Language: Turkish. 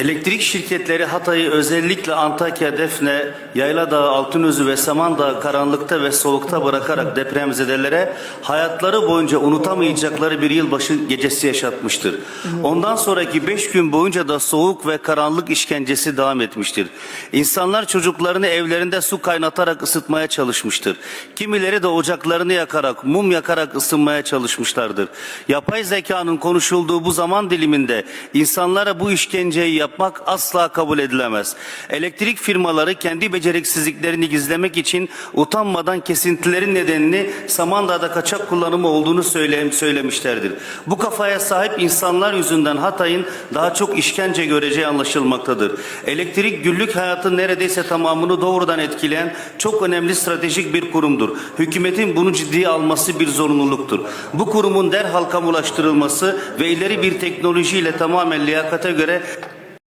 Elektrik şirketleri Hatay'ı özellikle Antakya, Defne, Yayladağ, Altınözü ve Samandağ karanlıkta ve soğukta bırakarak depremzedelere hayatları boyunca unutamayacakları bir yılbaşı gecesi yaşatmıştır. Ondan sonraki beş gün boyunca da soğuk ve karanlık işkencesi devam etmiştir. İnsanlar çocuklarını evlerinde su kaynatarak ısıtmaya çalışmıştır. Kimileri de ocaklarını yakarak, mum yakarak ısınmaya çalışmışlardır. Yapay zekanın konuşulduğu bu zaman diliminde insanlara bu işkenceyi yapmak asla kabul edilemez. Elektrik firmaları kendi beceriksizliklerini gizlemek için utanmadan kesintilerin nedenini Samandağ'da kaçak kullanımı olduğunu söyle- söylemişlerdir. Bu kafaya sahip insanlar yüzünden Hatay'ın daha çok işkence göreceği anlaşılmaktadır. Elektrik günlük hayatın neredeyse tamamını doğrudan etkileyen çok önemli stratejik bir kurumdur. Hükümetin bunu ciddiye alması bir zorunluluktur. Bu kurumun derhal kamulaştırılması ve ileri bir teknolojiyle tamamen liyakate göre